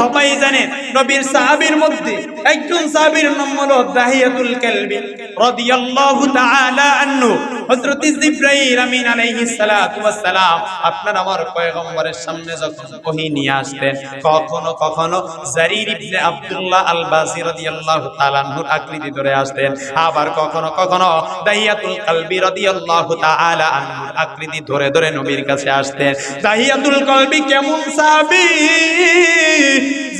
সবাই জানেন নবীর সাহাবীর মধ্যে একজন সাহাবীর নাম হলো দাহিয়াতুল কালবি রাদিয়াল্লাহু তাআলা আনহু। হযরত জিবরাইল আমিন আলাইহিস সালাতু ওয়াস সালাম আপনার আমার পয়গম্বরের সামনে যখন ওহী নিয়ে আসতেন, কখনো কখনো জারির ইবনে আব্দুল্লাহ আল বাসি রাদিয়াল্লাহু তাআলা আনহুর আকৃতি ধরে আসতেন। আবার কখনো কখনো দাহিয়াতুল কালবি রাদিয়াল্লাহু তাআলা আনহুর আকৃতি ধরে ধরে নবীর কাছে আসতেন। দাহিয়াতুল কালবি কেমন সাহাবী?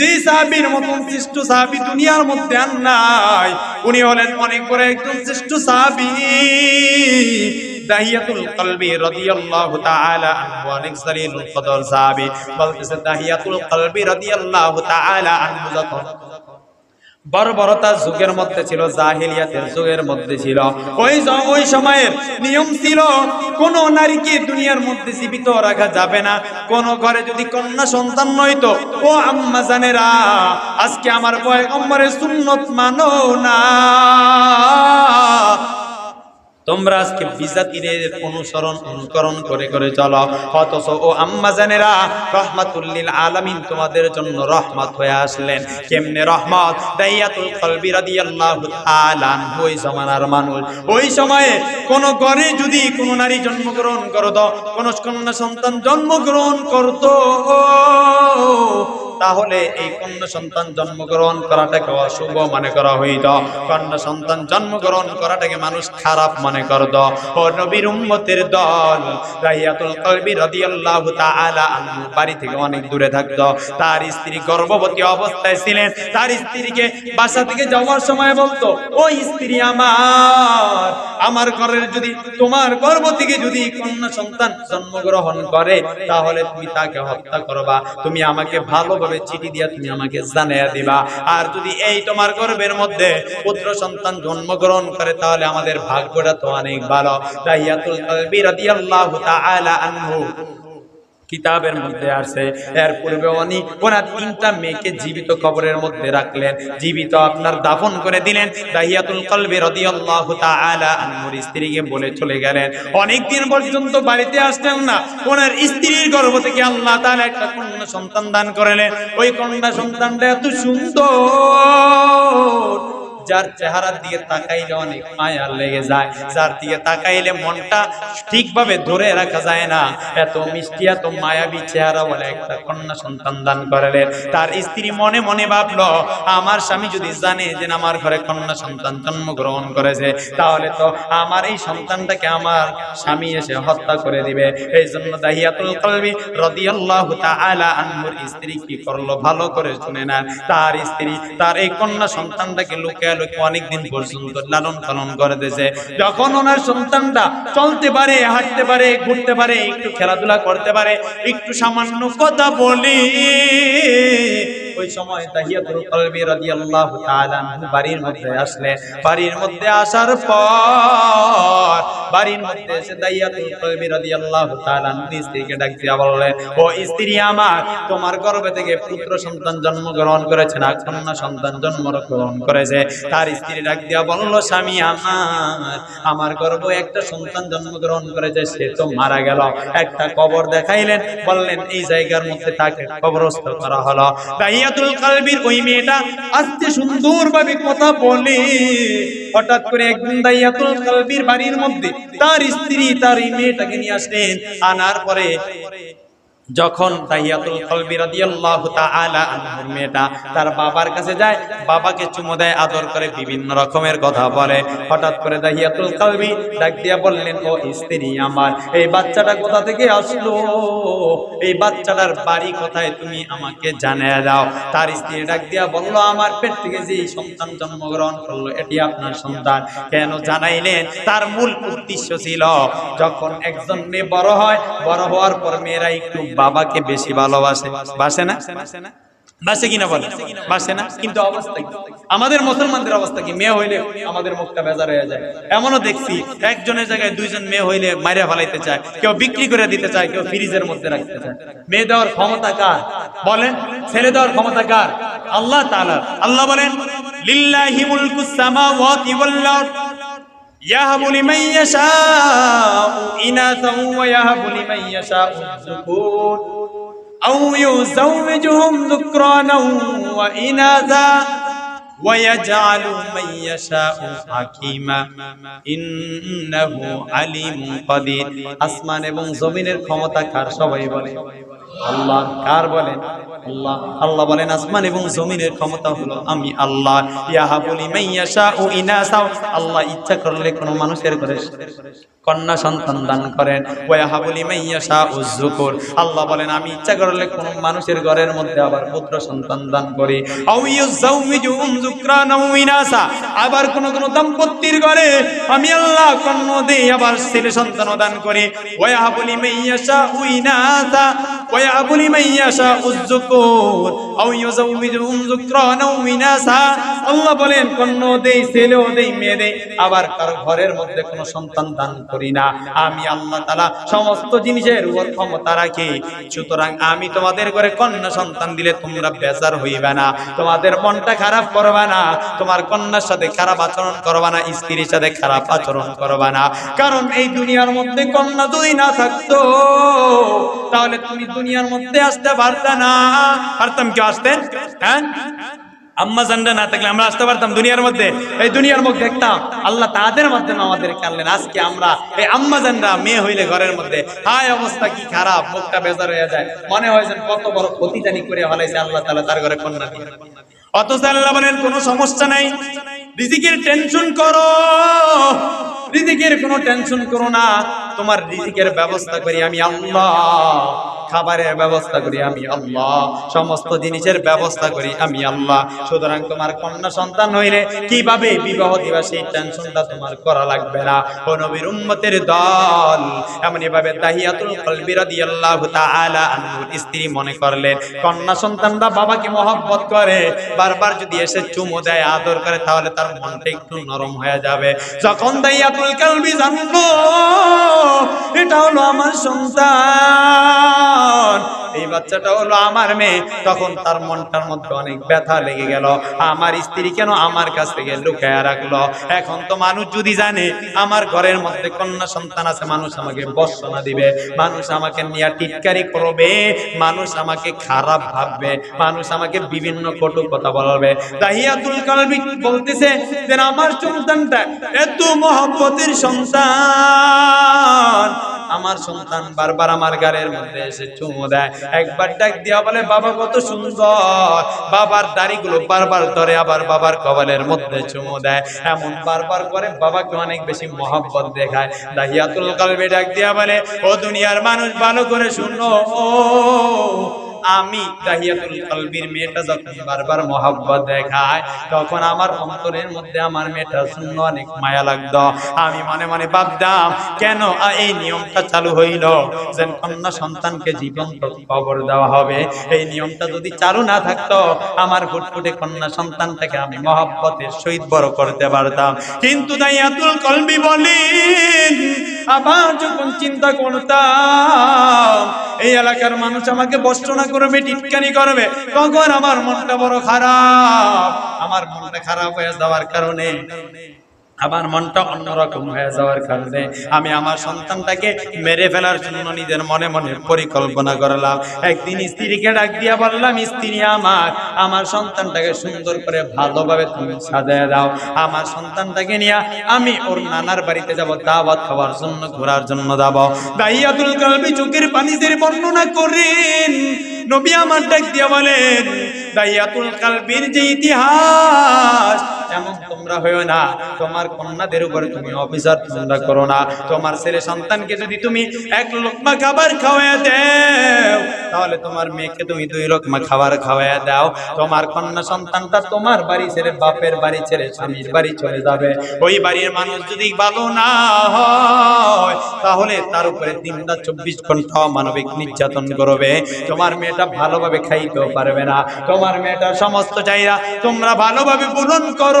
যে সাহাবির মতন শ্রেষ্ঠ সাহাবি দুনিয়ার মধ্যে আর নাই, উনি হলেন অনেক বড় একজন শ্রেষ্ঠ সাহাবি। দাহিয়াতুল কলবি রাদিয়াল্লাহু তাআলা আনহু, অনেক জলিলুল কদর সাহাবি। বলতেছে, দাহিয়াতুল কলবি রাদিয়াল্লাহু তাআলা আনহু যখন বর্বরতার যুগের মধ্যে ছিল, জাহিলিয়াতের যুগের মধ্যে ছিল। ওই ওই সময়ের নিয়ম ছিল, কোন নারীকে দুনিয়ার মধ্যে জীবিত রাখা যাবে না। কোন ঘরে যদি কন্যা সন্তান নয়তো, ও আম্মা জানেরা, আজকে আমার পয়গম্বরের সুন্নত মানো না। তোমরা আজকে বিজাতিদের অনুসরণ, অনুকরণ করে করে চলো। অথচ ও আম্মা জানেরা, রহমাতুল্লিল আলামিন তোমাদের জন্য রহমত হয়ে আসলেন। কেমনে রহমত? দাইয়াতুল কলবি রাদিয়াল্লাহু তাআলা ওই জমানার মানুষ। ওই সময়ে কোন ঘরে যদি কোন নারী জন্মগ্রহণ করত, কোন কন্যা সন্তান জন্মগ্রহণ করত তাহলে এই কন্যা সন্তান জন্মগ্রহণ করাটাকে অশুভ মনে করা হইত। কন্যা সন্তান জন্মগ্রহণ করাটাকে মানুষ খারাপ মনে করত। ও নবীর উম্মতের দল রাইয়াতুল কলবি রাদিয়াল্লাহু তাআলা আনহু বাড়ি থেকে অনেক দূরে থাকতো। তার স্ত্রী গর্ভবতী অবস্থায় ছিলেন। তার স্ত্রীকে বাসা থেকে যাওয়ার সময় বলতো, ও স্ত্রী আমার আমার ঘরের যদি, তোমার গর্ভ থেকে যদি কন্যা সন্তান জন্মগ্রহণ করে, তাহলে তুমি তাকে হত্যা করবা। তুমি আমাকে ভালোভাবে চিঠি দিয়া তুমি আমাকে জানিয়ে দিবা। আর যদি এই তোমার গর্বের মধ্যে পুত্র সন্তান জন্মগ্রহণ করে, তাহলে আমাদের ভাগ্যটা তো অনেক ভালো। তাইয়াতুল কালবি রাদিয়াল্লাহু তাআলা আনহু কিতাবের মধ্যে আছে এর পূর্বে উনি ওনার তিনটা মেয়েকে জীবিত কবরের মধ্যে রাখলেন। জীবিত আপনার দাফন করে দিলেন। দাহিয়াতুল কলবি রাদিয়াল্লাহু তাআলা আনহুর স্ত্রীকে বলে চলে গেলেন। অনেক দিন পর্যন্ত বাড়িতে আসলেন না। ওনার স্ত্রীর গর্ভ থেকে আল্লাহ তাআলা একটা কন্যা সন্তান দান করলেন। ওই কন্যা সন্তানটা এত সুন্দর। যার চেহারার দিকে তাকাইলে অনেক মায়া লেগে যায়, যার দিকে তাকাইলে মনটা ঠিকভাবে ধরে রাখা যায় না। এত মিষ্টি, এত মায়াবী চেহারা বলে একটা কন্যা সন্তান দান করলেন। তার স্ত্রী মনে মনে ভাবলো, আমার স্বামী যদি জানে যে আমার ঘরে কন্যা সন্তান জন্মগ্রহণ করেছে, তাহলে তো আমার এই সন্তানটাকে আমার স্বামী এসে হত্যা করে দিবে। এই জন্য দাহিয়াতুল কলবি রাদিয়াল্লাহু তাআলা আনহুর স্ত্রী কি করল ভালো করে শুনে না তার স্ত্রী তার এই কন্যা সন্তানটাকে লুকিয়ে অনেকদিন পর্যন্ত লালন পালন করে দিয়েছে যখন ওনার সন্তানটা চলতে পারে হাঁটতে পারে ঘুরতে পারে একটু খেলাধুলা করতে পারে একটু সামান্য কথা বলি ওই সময় তাহিয়াতুল কলবি রাদিয়াল্লাহু তাআলা বাড়ির মধ্যে আসলেন বাড়ির মধ্যে আসার পর বাড়ির মধ্যে তাহিয়াতুল কলবি রাদিয়াল্লাহু তাআলা স্ত্রীকে বললেন, ও স্ত্রী আমার, তোমার গর্ভে থেকে পুত্র সন্তান জন্মগ্রহণ করেছে না, কন্যা সন্তান জন্মগ্রহণ করেছে? তার স্ত্রী ডাক দিয়া বলল, স্বামী আমার আমার গর্ভ একটা সন্তান জন্ম গ্রহণ করেছে, সে তো মারা গেল। একটা কবর দেখাইলেন, বললেন, এই জায়গার মধ্যে তাকে কবরস্থ করা হলো। দাহিয়াতুল কালবির ওই মেয়েটা আস্তে সুন্দরভাবে কথা বলে। হঠাৎ করে একদিন দাহিয়াতুল কালবির বাড়ির মধ্যে তার স্ত্রী তার এই মেয়েটাকে নিয়ে আসলেন। আনার পরে যখন তাহিয়াতুল কলবি রাদিয়াল্লাহু তাআলা আনহুর মেয়েটা তার বাবার কাছে যায়, বাবাকে চুমো দেয়, আদর করে বিভিন্ন রকমের কথা বলে। হঠাৎ করে তাহিয়াতুল কলবি ডাক দিয়া বললেন, ও স্ত্রী আমার, এই বাচ্চাটা কোথা থেকে আসলো? এই বাচ্চাটার বাড়ি কোথায় তুমি আমাকে জানিয়ে দাও। তার স্ত্রী ডাক দিয়া বলল, আমার পেট থেকে যে সন্তান জন্মগ্রহণ করল, এটি আপনার সন্তান। কেন জানাইলেন, তার মূল উদ্দেশ্য ছিল, যখন একজন মেয়ে বড় হয়, বড় হওয়ার পর মেয়েরা একটু বাবাকে বেশি ভালোবাসে। বাসে না? বাসে কিনা বলে? বাসে না? কিন্তু অবস্থা আমাদের মুসলমানদের অবস্থা কি? মেয়ে হইলে আমাদের মুখটা বেজার হয়ে যায়। এমনও দেখছি, একজনের জায়গায় দুইজন মেয়ে হইলে মারিয়া ফালাইতে চায়, কেউ বিক্রি করে দিতে চায়, কেউ ফ্রিজের মধ্যে রাখতে চায়। মেয়ে দেওয়ার ক্ষমতা কার? বলেন, ছেলে দেওয়ার ক্ষমতা কার? আল্লাহ তাআলা। আল্লাহ বলেন, লিল্লাহি মুলকুস সামাওয়াতি ওয়াল আরদ। يهب لمن يشاء إناثا ويهب لمن يشاء الذكور أو يزوجهم ذكرانا وإناثا ويجعل من يشاء حكيما إنه عليم قدير আসমান এবং জমিনের ক্ষমতা কার সবাই বলে আল্লাহ কার বলেন? আল্লাহ। আল্লাহ বলেন, আসমান এবং জমিনের ক্ষমতা হলো আমি আল্লাহ। ইয়াহাবুলি মাইয়াশা ও আল্লাহ ইচ্ছা করলে কোনো মানুষের করে কন্যা সন্তান দান করেন। ওয়াহাবুলি মাইয়াশা ও যুকুর। আল্লাহ বলেন, আমি ইচ্ছা করলে মানুষের ঘরের মধ্যে আবার পুত্র সন্তান দান করি। আও ওয়া ইনাসা। আবার কোন কোন দম্পতির ঘরে আমি আল্লাহ কন্যা দেই আবার ছেলে সন্তান দান করি। ওয়াহাবুলি মাইয়াশা ও ইনাসা। আমি আল্লাহ সমস্ত জিনিসের উপর ক্ষমতা রাখি। সুতরাং আমি তোমাদের ঘরে কন্যা সন্তান দিলে তোমরা বেজার হইবে না। তোমাদের মনটা খারাপ করবে না। তোমার কন্যার সাথে খারাপ আচরণ করবে না, স্ত্রীর সাথে খারাপ আচরণ করবে না। কারণ এই দুনিয়ার মধ্যে কন্যা যদি না থাকতো, তাহলে তুমি দুনিয়ার মধ্যে আসতে পারতে না। পারতাম কেউ আসতেন? হ্যাঁ? আম্মা না থাকলে আমরা আসতে পারতাম দুনিয়ার মধ্যে। এই দুনিয়ার মুখ দেখতাম আল্লাহ তাদের মাধ্যমে আজকে আমরা এই আম্মা জানরা মেয়ে হইলে ঘরের মধ্যে। অবস্থা কি খারাপ, মুখটা বেজার হয়ে যায়। মনে কত বড় ক্ষতি জানি করে হলাইছে আল্লাহ তাআলা তার ঘরে কন্যা দিয়ে। অথচ আল্লাহ বলেন, কোনো সমস্যা নাই। রিজিকের টেনশন করো। রিজিকের কোনো টেনশন করো না। তোমার রিজিকের ব্যবস্থা করি আমি আল্লাহ। খাবারের ব্যবস্থা করি আমি আল্লাহ। সমস্ত জিনিসের ব্যবস্থা করি আমি আল্লাহ। সুতরাং তোমার কন্যা সন্তান হইলে কীভাবে বিবাহ দিবা সেই টেনশনটা তোমার করা লাগবে না। নবীর উম্মতের দল। এমন এভাবে দাহিয়াতুল কলবি রাদিয়াল্লাহু তাআলা আনহুর স্ত্রী মনে করলেন, কন্যা সন্তানরা বাবাকে মহব্বত করে। বারবার যদি এসে চুমু দেয়, আদর করে, তাহলে তার মনটা একটু নরম হয়ে যাবে। যখন দাহিয়াতুল কলবি জানলো এটা হলো আমার সন্তান। এই বাচ্চাটা হলো আমার মেয়ে, তখন তার মনটার মধ্যে অনেক ব্যথা লেগে গেল। আমার স্ত্রী কেন আমার কাছ থেকে লুকায় রাখল? এখন তো মানুষ যদি জানে, আমার ঘরের মধ্যে কন্যা সন্তান আছে, মানুষ আমাকে বর্ষনা দিবে, মানুষ আমাকে নিয়ে টিটকারি করবে, মানুষ আমাকে খারাপ ভাববে, মানুষ আমাকে বিভিন্ন কটু কথা বলবে। তাহিয়াতুল কালবি বলতেছে যে, আমার সন্তানটা এত মহব্বতের সন্তান আমার সন্তান বারবার আমার গাড়ির মধ্যে এসে চুমু দেয়। একবার ডাক দিয়া বলে, বাবা, কত সুন্দর। বাবার দাড়িগুলো বারবার ধরে আবার বাবার কবলের মধ্যে চুমু দেয়। এমন বারবার করে বাবাকে অনেক বেশি মহব্বত দেখায়। দাহিয়াতুল কালবে ডাক দিয়া বলে, ও দুনিয়ার মানুষ, ভালো করে শুনো। আমি দাহিয়াতুল কলবির মেয়েটা যখন বারবার মহাব্বত দেখায়, তখন আমার অন্তরের মধ্যে আমার মেয়েটা শূন্য অনেক মায়া লাগতো। আমি মনে মনে ভাবতাম, কেন এই নিয়মটা চালু হইল? যে কন্যা সন্তানকে জীবন্ত কবর দেওয়া হবে। এই নিয়মটা যদি চালু না থাকতো, আমার ফুটফুটে কন্যা সন্তানটাকে আমি মহাব্বতের সহিত বড় করতে পারতাম। কিন্তু দাহিয়াতুল কলবি বলেন আবার যখন চিন্তা করতাম, এই এলাকার মানুষ আমাকে বর্ষনা করবে, টিটকানি করবে। তখন আমার মনটা বড় খারাপ। আমার মনটা খারাপ হয়ে যাওয়ার কারণে আমার মনটা অন্যরকম হয়ে যাওয়ার কারণে আমি আমার সন্তানটাকে মেরে ফেলার জন্য নিজের মনে মনে পরিকল্পনা করলাম। একদিন স্ত্রীকে ডাক দিয়া বললাম, স্ত্রী আমার আমার সন্তানটাকে সুন্দর করে ভালোভাবে তুমি সাজায় দাও। আমার সন্তানটাকে নিয়ে আমি ওর নানার বাড়িতে যাব, দাওয়াত খাওয়ার জন্য, ঘোরার জন্য যাব। দাইয়াতুল কালবি চোখের পানিদের বর্ণনা করেন। নবী আমার ডাক দিয়া বলেন দাইয়াতুল কালবির যে ইতিহাস এমন তোমরা হয়েও না, তোমার কন্যাদের উপরে তুমি অফিসার তোমরা করো না। তোমার ছেলে সন্তানকে যদি তুমি এক লোকমা খাবার খাওয়ায় দাও, তাহলে তোমার মেয়েকে তুমি দুই লোকমা খাবার খাওয়ায় দাও। তোমার কন্যা সন্তানটা তোমার বাড়ি ছেড়ে বাপের বাড়ি ছেড়ে স্বামীর বাড়ি চলে যাবে। ওই বাড়ির মানুষ যদি ভালো না হয়, তাহলে তার উপরে দিনটা চব্বিশ ঘণ্টা মানবিক নির্যাতন করবে। তোমার মেয়েটা ভালোভাবে খাইতেও পারবে না। তোমার মেয়েটার সমস্ত চাহিদা তোমরা ভালোভাবে পূরণ করো।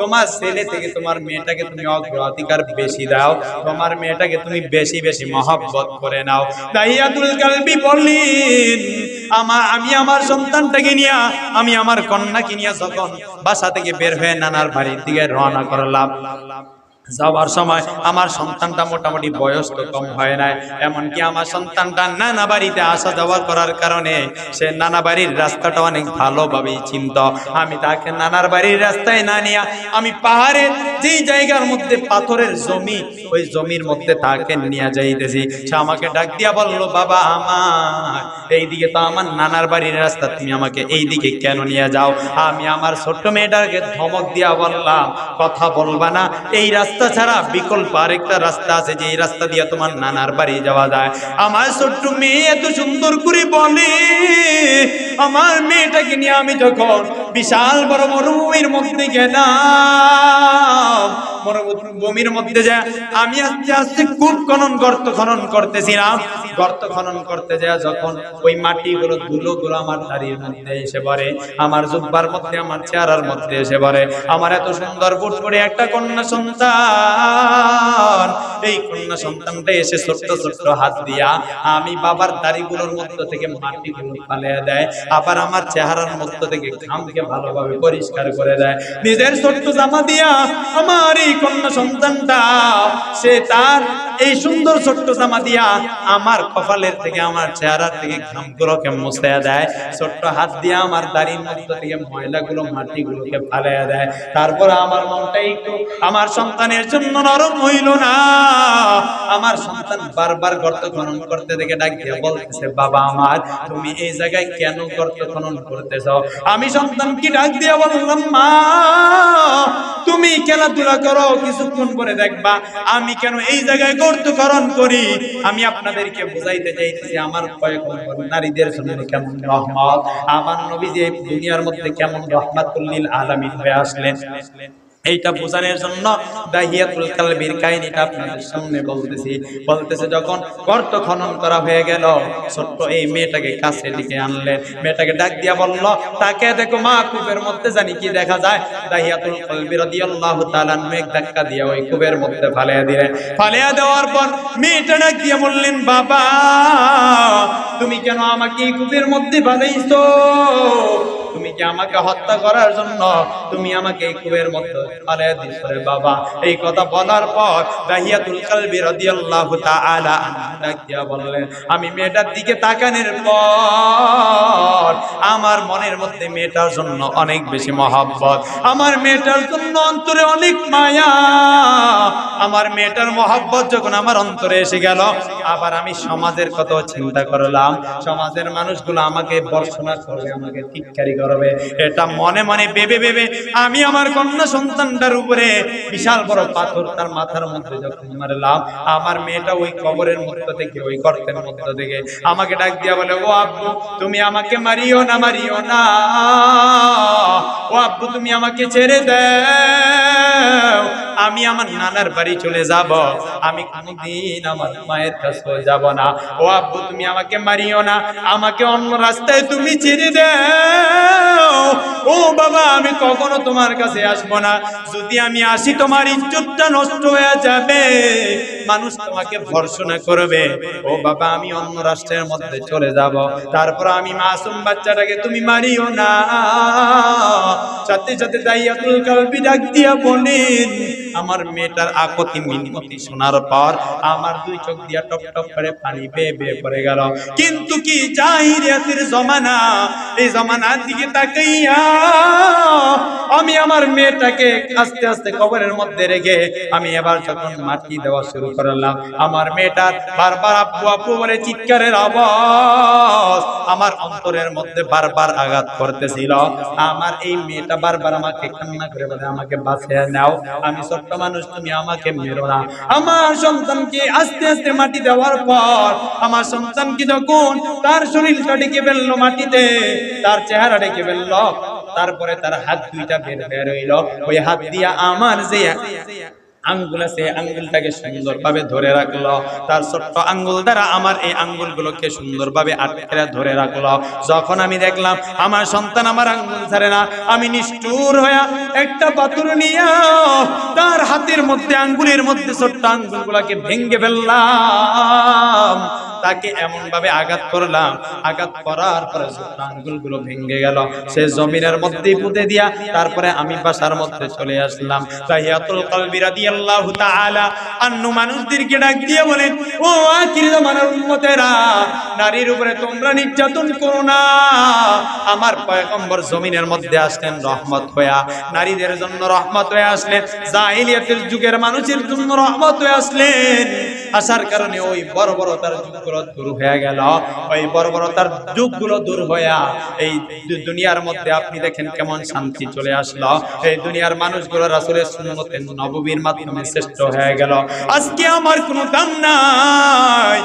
তোমার ছেলে থেকে তোমার মেয়েটাকে তুমি অগ্রাধিকার বেশি দাও। তোমার মেয়েটাকে তুমি বেশি বেশি মহব্বত করে নাও। দাহিয়াতুল কালবি বললেন আমার আমি আমার সন্তানটাকে নিয়ে, আমি আমার কন্যাকে নিয়ে যখন বাসা থেকে বের হয়ে নানার বাড়ির দিকে রওনা করলাম। যাওয়ার সময় আমার সন্তানটা মোটামুটি বয়স তো কম হয় নাই। এমনকি আমার সন্তানটা নানা বাড়িতে আসা যাওয়া করার কারণে সে নানা বাড়ির রাস্তাটা অনেক ভালোভাবেই চিনত। আমি তাকে নানার বাড়ির রাস্তায় না নিয়ে আমি পাহাড়ের যেই জায়গার মধ্যে পাথরের জমি, ওই জমির মধ্যে তাকে নিয়ে যাইতেছি। সে আমাকে ডাক দিয়া বলল, বাবা আমার, এইদিকে তো আমার নানার বাড়ির রাস্তা, তুমি আমাকে এই দিকে কেন নিয়ে যাও? আমি আমার ছোট্ট মেয়েটাকে ধমক দিয়া বললাম, কথা বলবা না, এই রাস্তা ছাড়া বিকল্প আরেকটা রাস্তা আছে যে রাস্তা দিয়ে তোমার নানার বাড়ি যাওয়া যায়। আমার ছোট্ট মেয়ে এত সুন্দর করে বলে, আমার মেয়েটাকে নিয়ে আমি যখন বিশাল বড় মরুভূমির মধ্যে গেলাম, মরুভূমির মধ্যে যা আমি আস্তে আস্তে খুব খনন গর্ত খনন করতেছিলাম গর্ত খনন করতে যায়, যখন ওই মাটিগুলো ধুলোগুলো আমার দাড়ির মধ্যে এসে পড়ে, আমার জুব্বার মধ্যে, আমার চেহারার মধ্যে এসে পড়ে। আমার এত সুন্দর ফুট করে একটা কন্যা সন্তান। এই কন্যা সন্তানটা এসে ছোট্ট ছোট্ট হাত দিয়া আমি বাবার দাড়িগুলোর মধ্য থেকে মাটিগুলো ফালিয়ে দেয়, আবার আমার চেহারার মধ্য থেকে ঘামকে ভালোভাবে পরিষ্কার করে দেয়। নিজের ছোট্ট জামা দিয়া আমার কন্যা সন্তানটা, সে তার এই সুন্দর ছোট্ট জামা দিয়া আমার কপালের থেকে, আমার চেহারা থেকে ঘাম ঘামগুলোকে মুছে দেয়। ছোট্ট হাত দিয়ে আমার দাড়ির মধ্য থেকে ময়লাগুলো, মাটিগুলোকে ফালাইয়া দেয়। তারপর আমার মনটা একটু আমার সন্তানের জন্য নরম হইল না। আমার সন্তান বারবার গর্ত খনন করতে দেখে ডাক দিয়ে বলতেছে, বাবা আমার, তুমি এই জায়গায় কেন গর্ত খনন করতেছ? আমি সন্তানকে ডাক দিয়ে বললাম, মা খেলাধুলা করো, কিছুক্ষণ পরে দেখবা আমি কেন এই জায়গায় গর্তকরণ করি? আমি আপনাদেরকে বুঝাইতে যে আমার কয়েক নারীদের জন্য কেমন রহমত? আমার নবী যে দুনিয়ার মধ্যে কেমন রহমাতুল্লিল আলামিন হয়ে আসলেন। এইটা বোঝানোর জন্য দাহিয়াতুল কালবির কাহিনীটা আপনাদের সামনে বলতেছি। বলতেছে যখন গর্ত খনন করা হয়ে গেল, ছোট্ট এই মেয়েটাকে কাছে দিকে আনলেন। মেয়েটাকে ডাক দিয়া বলল, তাকে দেখো মা, কূপের মধ্যে জানি কি দেখা যায়? দাহিয়াতুল কালবি রাদিয়াল্লাহু তাআলা মেঘ ধাক্কা দিয়ে ওই কূপের মধ্যে ফালিয়া দিলেন। ফালিয়া দেওয়ার পর মেয়েটা ডাক দিয়ে বললেন, বাবা, তুমি কেন আমাকে কূপের মধ্যে ফালাইছো? তুমি কি আমাকে হত্যা করার জন্য তুমি আমাকে এই কুয়ের ফালিয়ে দিছো বাবা? এই কথা বলার পর দাহিয়াতুল কালবি রাদিয়াল্লাহু তাআলা ডাক বললেন, আমি মেয়েটার দিকে তাকানোর পর আমার মনের মধ্যে মেয়েটার জন্য অনেক বেশি মহাব্বত। আমার মেয়েটার জন্য অন্তরে অনেক মায়া। আমার মেয়েটার মহাব্বত যখন আমার অন্তরে এসে গেল, আবার আমি সমাজের কথা চিন্তা করলাম। সমাজের মানুষগুলো আমাকে করবে, আমাকে করবে। এটা মনে মনে ভেবে ভেবে আমি আমার কন্যা সন্তানটার উপরে বিশাল বড় পাথর তার মাথার মধ্যে যখন মারলাম, আমার মেয়েটা ওই কবরের মধ্য থেকে, ওই গর্তের মধ্য থেকে আমাকে ডাক দিয়া বলে, ও আব্বু, তুমি আমাকে মারিও না মারিও না। ও আব্বু, তুমি আমাকে ছেড়ে দাও আমি আমার নানার বাড়ি চলে যাব। আমি কোনদিন আমার মায়ের কাছে যাব না। ও আব্বু, তুমি আমাকে মারিও না। আমাকে অন্য রাস্তায় তুমি ছেড়ে দাও। ও বাবা, আমি কখনো তোমার কাছে আসব না। যদি আমি আসি, তোমার ইজ্জতটা নষ্ট হয়ে যাবে। মানুষ তোমাকে ভর্সনা করবে। ও বাবা, আমি অন্য রাষ্ট্রের মধ্যে চলে যাব। তারপর আমি মাসুম বাচ্চাটাকে তুমি মারিও না। সাথে সাথে দাইয়াতুল কালবি ডাক দিয়া বলেন আমার মেয়েটার আকতি মিনতি শোনার পর আমার দুই চোখ দিয়া টপ টপ করে পানি বেয়ে বেয়ে পড়ে গেল। কিন্তু কি জাহিরিয়াতের জমানা? এই জমানার দিকে তাকাইয়া আমি আমার মেয়েটাকে আস্তে আস্তে কবরের মধ্যে রেখে আমি এবার যখন মাটি দেওয়া শুরু করলাম, আমার মেয়েটার বারবার আব্বু আব্বু বলে চিৎকারের আওয়াজ আমার অন্তরের মধ্যে বারবার আঘাত করতেছিল। আমার এই মেয়েটা বারবার আমাকে কান্না করে বলে, আমাকে বাঁচিয়ে নাও, আমি ছোট্ট মানুষ তুমি আমাকে মেরো না। আমার সন্তানকে আস্তে আস্তে মাটি দেওয়ার পর আমার সন্তানকে যখন তার শরীরটা ডেকে ফেলল মাটিতে, তার চেহারা ডেকে ফেলল। তারপরে তার হাত দুইটা বের বের হইল। ওই হাত দিয়া আমার যে আঙ্গুল আছে আঙ্গুলটাকে সুন্দরভাবে ধরে রাখল। তার ছোট্ট আঙ্গুল দ্বারা আমার এই আঙ্গুলগুলোকে সুন্দরভাবে আটকে ধরে রাখল। যখন আমি দেখলাম, আমার সন্তান আমার আঙ্গুল ছাড়ে না, আমি নিষ্ঠুর হইয়া একটা পাথর নিয়ে তার হাতের মধ্যে, আঙ্গুলের মধ্যে ছোট্ট আঙ্গুলগুলোকে ভেঙ্গে ফেললাম। তাকে এমন ভাবে আঘাত করলাম। আঘাত করার পরে আঙ্গুলগুলো ভেঙে গেল। সে জমিনের মধ্যে পুঁতে দিয়া তারপরে আমি বাসার মধ্যে চলে আসলাম। তাহিয়াতুল কলবি তাআলা অন্য মানুষদেরকে ডাক দিয়ে বলেন ও উম্মতেরা, নারীর উপরে তোমরা নির্যাতন করো না। আমার পয়গম্বর জমিনের মধ্যে আসলেন রহমত নারীদের জন্য রহমত হয়ে আসলেন। জাহিলিয়াতের যুগের মানুষের জন্য রহমত হয়ে আসলেন। আসার কারণে ওই বড় বর্বরতার যুগগুলো দূর হয়ে গেল। ওই বর্বরতার যুগগুলো দূর হইয়া এই দুনিয়ার মধ্যে আপনি দেখেন কেমন শান্তি চলে আসলো। এই দুনিয়ার মানুষগুলো রাসুলের সুন্নতে নববীর মাধ্যমে শ্রেষ্ঠ হয়ে গেল। আজকে আমার কোনো দাম নাই।